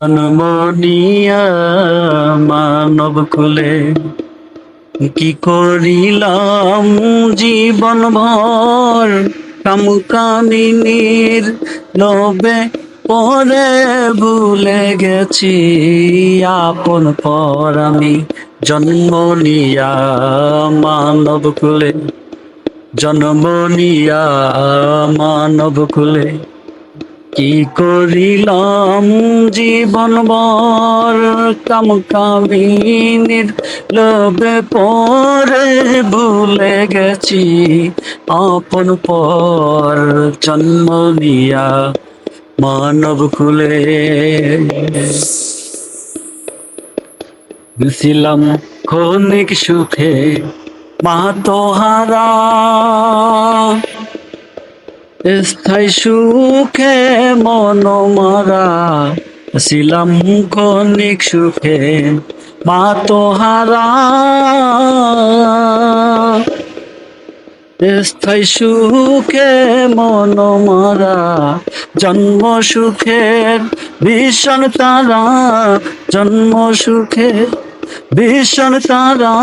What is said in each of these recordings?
মনিয়া মানব কুলে কি করিলাম জীবন ভর? কামকামিনীর লোভে পরে ভুলে গেছি আপন পর আমি। জন্ম নিয়া মানব কুলে, জন্ম নিয়া মানব কুলে। কি করিলাম জীবন বর কাম কামিনীর লোভে পরে ভুলে গেছি। আপন পর জন্ম নিয়া মানব কুলে। ছিলাম ক্ষণিক সুখে মা তোহারা। স্থায়ী সুখে মন মারা। ছিলাম ক্ষণিক সুখে, মা তোহারা স্থায়ী সুখে মন মারা, জন্ম সুখের ভীষণ তারা। জন্ম সুখের ভীষণ তারা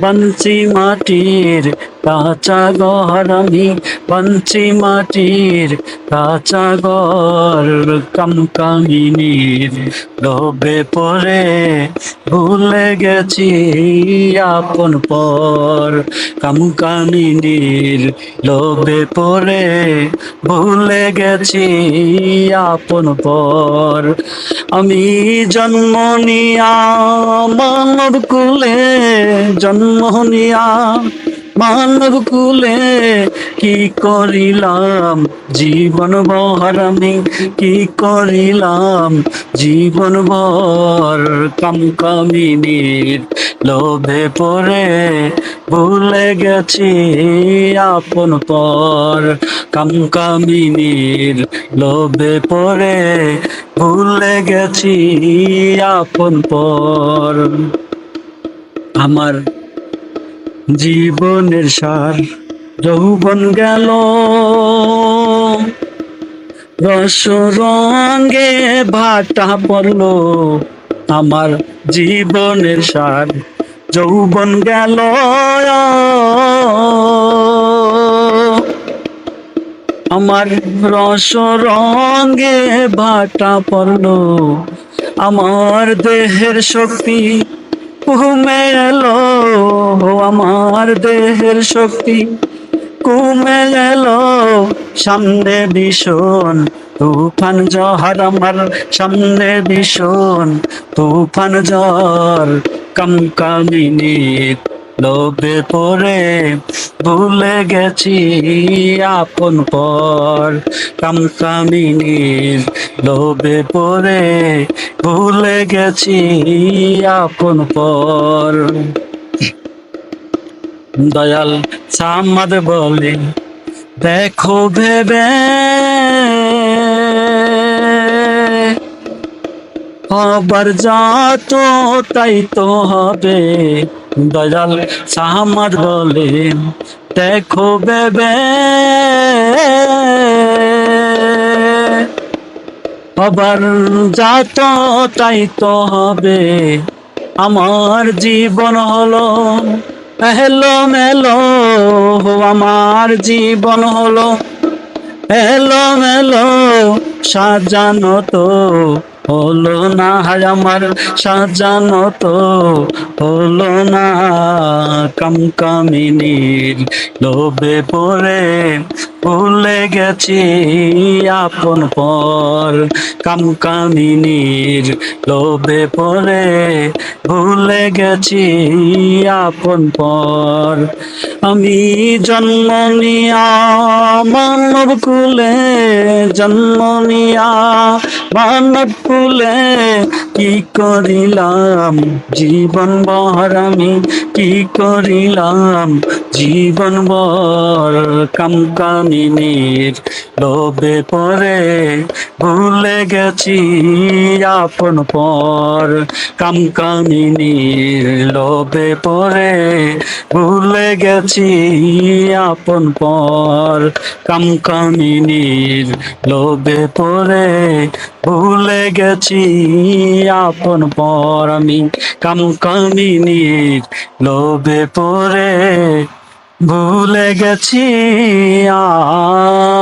বাঞ্চি মাটির কাঁচা ঘর আমি বাঞ্চি মাটির, কাঁচা ঘর কামকামিনীর লোভে পরে ভুলে গেছি আপন পর। কামকামিনীর লোভে পরে ভুলে গেছি আপন পর। আমি জন্ম নিয়া মানব কুলে, জন্ম নিয়া মানব কুলে কি করিলাম? জীবন আমি কি করিলাম? জীবন ভর কামকামিনীর লোভে পড়ে ভুলে গেছি আপন পর। কামকামিনীর লোভে পড়ে ভুলে গেছি আপন পর। আমার জীবনের সার, যৌবন গেল। রস রঙে ভাটা পড়ল আমার জীবনের সার, যৌবন গেল। আমার রস রঙে ভাটা পড়ল আমার দেহের শক্তি কমে এলো, আমার দেহের শক্তি কমে এলো। সামনে ভীষণ তুফান জহর আমার সামনে ভীষণ তুফান জ্বর কমকামিনীর লোভে পরে ভুলে গেছি আপন পর। কামকামিনীর লোভে পরে ভুলে গেছি আপন পর। দয়াল সামাদ বলে, দেখো ভেবে আবার যা তো তাই তো হবে। দয়াল সাহামাদ বলে, দেখো বেবে। আবার যা তো তাই তো হবে। আমার জীবন হলো এলো মেলো আমার জীবন হলো এলো মেলো সাজানো তো হলো না হায় আমার সাজানো তো হলো না কামকামিনীর লোভে পড়ে ভুলে গেছি আপন পর। কামকামিনীর লোভে পড়ে ভুলে গেছি আপন পর। আমি জন্ম নিয়া মানব কুলে, জন্ম নিয়া মানব কুলে কি করিলাম? জীবন বহর আমি কি করিলাম? জীবন বর কামকামিনীর লোভে পরে ভুলে গেছি আপন পর। কামকামিনীর লোভে পরে ভুলে গেছি আপন পর। কামকামিনীর লোভে পরে ভুলে গেছি আপন পর আমি কাম কামিনীর লোভে পরে ভুলে গেছি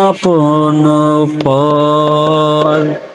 আপন পর।